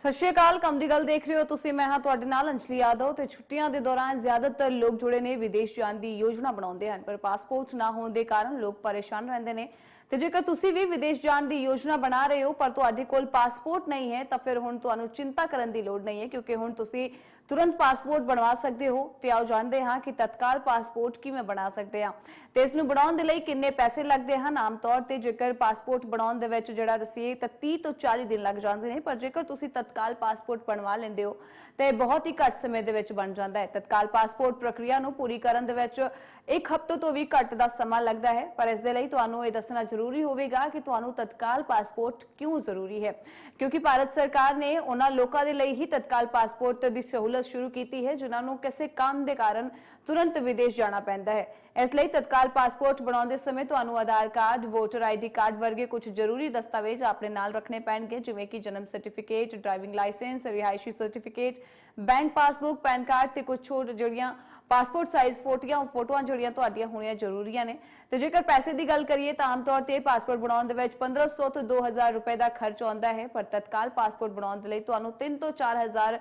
ਸਤਿ ਸ਼੍ਰੀ ਅਕਾਲ, ਕੰਮ ਦੀ ਗੱਲ ਦੇਖ ਰਹੇ ਹੋ ਤੁਸੀਂ, ਮੈਂ ਹਾਂ ਤੁਹਾਡੇ ਨਾਲ ਅੰਜਲੀ ਯਾਦਵ ਤੇ ਛੁੱਟੀਆਂ ਦੇ ਦੌਰਾਨ ਜ਼ਿਆਦਾਤਰ ਲੋਕ ਜੁੜੇ ਨੇ, ਵਿਦੇਸ਼ ਜਾਣ ਦੀ ਯੋਜਨਾ ਬਣਾਉਂਦੇ ਹਨ, ਪਰ ਪਾਸਪੋਰਟ ਨਾ ਹੋਣ ਦੇ ਕਾਰਨ ਲੋਕ ਪਰੇਸ਼ਾਨ ਰਹਿੰਦੇ ਨੇ। ਤੇ ਜੇਕਰ ਤੁਸੀਂ ਵੀ ਵਿਦੇਸ਼ ਜਾਣ ਦੀ ਯੋਜਨਾ ਬਣਾ ਰਹੇ ਹੋ, ਪਰ ਤੁਹਾਡੇ ਕੋਲ ਪਾਸਪੋਰਟ ਨਹੀਂ ਹੈ, ਤਾਂ ਫਿਰ ਹੁਣ ਤੁਹਾਨੂੰ ਚਿੰਤਾ ਕਰਨ ਦੀ ਲੋੜ ਨਹੀਂ ਹੈ, ਕਿਉਂਕਿ ਹੁਣ ਤੁਸੀਂ ਤੁਰੰਤ ਪਾਸਪੋਰਟ ਬਣਵਾ ਸਕਦੇ ਹੋ। ਤੇ ਆਓ ਜਾਣਦੇ ਹਾਂ ਕਿ ਤਤਕਾਲ ਪਾਸਪੋਰਟ ਕਿਵੇਂ ਬਣਾ ਸਕਦੇ ਹਾਂ। ਤੇ ਇਸ ਨੂੰ ਬਣਾਉਣ ਦੇ ਲਈ ਕਿੰਨੇ ਪੈਸੇ ਲੱਗਦੇ ਹਨ? ਆਮ ਤੌਰ ਤੇ ਜੇਕਰ ਪਾਸਪੋਰਟ ਬਣਾਉਣ ਦੇ ਵਿੱਚ ਜਿਹੜਾ ਦਸੀਏ, ਤਾਂ 30 ਤੋਂ 40 ਦਿਨ ਲੱਗ ਜਾਂਦੇ ਨੇ, ਪਰ ਜੇਕਰ ਤੁਸੀਂ ਤਤਕਾਲ ਪਾਸਪੋਰਟ ਬਣਵਾ ਲੈਂਦੇ ਹੋ, ਤਾਂ ਇਹ ਬਹੁਤ ਹੀ ਘੱਟ ਸਮੇਂ ਦੇ ਵਿੱਚ ਬਣ ਜਾਂਦਾ ਹੈ। ਤਤਕਾਲ ਪਾਸਪੋਰਟ ਪ੍ਰਕਿਰਿਆ ਨੂੰ ਪੂਰੀ ਕਰਨ ਦੇ ਵਿੱਚ ਇੱਕ ਹਫ਼ਤੇ ਤੋਂ ਵੀ ਘੱਟ ਦਾ ਸਮਾਂ ਲੱਗਦਾ ਹੈ, ਪਰ ਇਸ ਦੇ ਲਈ ਤੁਹਾਨੂੰ ਇਹ ਦੱਸਣਾ ਜ਼ਰੂਰੀ ਹੋਵੇਗਾ ਕਿ ਤੁਹਾਨੂੰ ਤਤਕਾਲ ਪਾਸਪੋਰਟ ਕਿਉਂ ਜ਼ਰੂਰੀ ਹੈ। ਕਿਉਂਕਿ ਭਾਰਤ ਸਰਕਾਰ ਨੇ ਉਹਨਾਂ ਲੋਕਾਂ ਦੇ ਲਈ ਹੀ ਤਤਕਾਲ ਪਾਸਪੋਰਟ ਦੀ ਸਹੂਲਤ ਸ਼ੁਰੂ ਕੀਤੀ ਹੈ, ਜਿਨ੍ਹਾਂ ਨੂੰ ਕਿਸੇ ਕੰਮ ਦੇ ਕਾਰਨ ਤੁਰੰਤ ਵਿਦੇਸ਼ ਜਾਣਾ ਪੈਂਦਾ ਹੈ। ਇਸ ਲਈ ਤਤਕਾਲ ਪਾਸਪੋਰਟ ਬਣਾਉਂਦੇ ਸਮੇਂ ਤੁਹਾਨੂੰ Aadhaar card, voter ID card ਵਰਗੇ ਕੁਝ ਜ਼ਰੂਰੀ ਦਸਤਾਵੇਜ਼ ਆਪਣੇ ਨਾਲ ਰੱਖਣੇ ਪੈਣਗੇ, ਜਿਵੇਂ ਕਿ ਜਨਮ ਸਰਟੀਫਿਕੇਟ ਡਰਾਈਵਿੰਗ ਲਾਇਸੈਂਸ ਰਿਹਾਇਸ਼ੀ certificate bank passbook PAN card ਤੇ ਕੁਝ ਛੋਟ ਜਿਹੜੀਆਂ ਪਾਸਪੋਰਟ ਸਾਈਜ਼ ਫੋਟੋਆਂ ਫੋਟੋਆਂ ਜਿਹੜੀਆਂ ਤੁਹਾਡੀਆਂ ਹੋਣੀਆਂ ਜ਼ਰੂਰੀਆਂ ਨੇ। ਤੇ ਜੇਕਰ ਪੈਸੇ ਦੀ ਗੱਲ ਕਰੀਏ ਤਾਂ ਆਮ ਤੌਰ ਤੇ ਪਾਸਪੋਰਟ ਬਣਾਉਣ ਦੇ ਵਿੱਚ 1500 ਤੋਂ 2000 ਰੁਪਏ ਦਾ ਖਰਚ ਆਉਂਦਾ ਹੈ, ਪਰ ਤਤਕਾਲ ਪਾਸਪੋਰਟ ਬਣਾਉਣ ਦੇ ਲਈ ਤੁਹਾਨੂੰ 3 ਤੋਂ 4000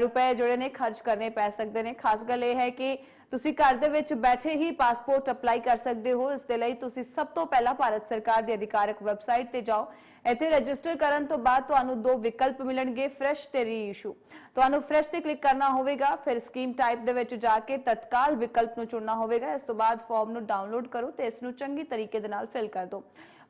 ਰੁਪਏ ਜਿਹੜੇ ਨੇ ਖਰਚ ਕਰਨੇ ਪੈ ਸਕਦੇ ਨੇ। ਖਾਸ ਗੱਲ ਇਹ ਹੈ ਕਿ ਤੁਸੀਂ ਘਰ ਦੇ ਵਿੱਚ ਬੈਠੇ ਹੀ ਪਾਸਪੋਰਟ ਅਪਲਾਈ ਕਰ ਸਕਦੇ ਹੋ। ਇਸ ਦੇ ਲਈ ਤੁਸੀਂ ਸਭ ਤੋਂ ਪਹਿਲਾਂ ਭਾਰਤ ਸਰਕਾਰ ਦੀ ਅਧਿਕਾਰਕ ਵੈਬਸਾਈਟ ਤੇ ਜਾਓ। ਇੱਥੇ ਰਜਿਸਟਰ ਕਰਨ ਤੋਂ ਬਾਅਦ ਤੁਹਾਨੂੰ ਦੋ ਵਿਕਲਪ ਮਿਲਣਗੇ ਫਰੈਸ਼ ਤੇ ਰੀਇਸ਼ੂ ਤੁਹਾਨੂੰ ਫਰੈਸ਼ ਤੇ ਕਲਿੱਕ ਕਰਨਾ ਹੋਵੇਗਾ, ਫਿਰ ਸਕੀਮ ਟਾਈਪ ਦੇ ਵਿੱਚ ਜਾ ਕੇ ਤਤਕਾਲ ਵਿਕਲਪ ਨੂੰ ਚੁਣਨਾ ਹੋਵੇਗਾ। ਇਸ ਤੋਂ ਬਾਅਦ ਫਾਰਮ ਨੂੰ ਡਾਊਨਲੋਡ ਕਰੋ ਤੇ ਇਸ ਨੂੰ ਚੰਗੀ ਤਰੀਕੇ ਦੇ ਨਾਲ ਫਿਲ ਕਰ ਦਿਓ।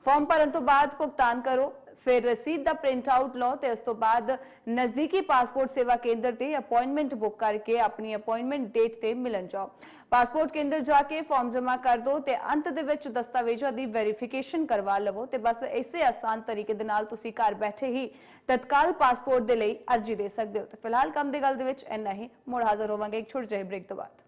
ਫਾਰਮ ਭਰਨ ਤੋਂ ਬਾਅਦ ਭੁਗਤਾਨ ਕਰੋ। ਫਿਰ ਰਸੀਦ ਦਾ ਪ੍ਰਿੰਟ ਆਊਟ ਲਓ ਤੇ ਉਸ ਤੋਂ ਬਾਅਦ ਨਜ਼ਦੀਕੀ ਪਾਸਪੋਰਟ ਸੇਵਾ ਕੇਂਦਰ ਤੇ ਅਪਾਇੰਟਮੈਂਟ ਬੁੱਕ ਕਰਕੇ ਆਪਣੀ ਅਪਾਇੰਟਮੈਂਟ ਡੇਟ ਤੇ ਮਿਲਣ ਜਾਓ। ਪਾਸਪੋਰਟ ਕੇਂਦਰ ਜਾ ਕੇ ਫਾਰਮ ਜਮ੍ਹਾਂ ਕਰ ਦਿਓ ਤੇ ਅੰਤ ਦੇ ਵਿੱਚ ਦਸਤਾਵੇਜ਼ਾਂ ਦੀ ਵੈਰੀਫਿਕੇਸ਼ਨ ਕਰਵਾ ਲਵੋ ਤੇ ਬਸ ਇਸੇ ਆਸਾਨ ਤਰੀਕੇ ਦੇ ਨਾਲ ਤੁਸੀਂ ਘਰ ਬੈਠੇ ਹੀ ਤਤਕਾਲ ਪਾਸਪੋਰਟ ਦੇ ਲਈ ਅਰਜ਼ੀ ਦੇ ਸਕਦੇ ਹੋ। ਤੇ ਫਿਲਹਾਲ ਕੰਮ ਦੀ ਗੱਲ ਦੇ ਵਿੱਚ ਇੰਨਾ ਹੀ। ਮੁੜ ਹਾਜ਼ਰ ਹੋਵਾਂਗੇ ਇੱਕ ਛੋਟੇ ਜਿਹੇ ਬ੍ਰੇਕ ਤੋਂ ਬਾਅਦ।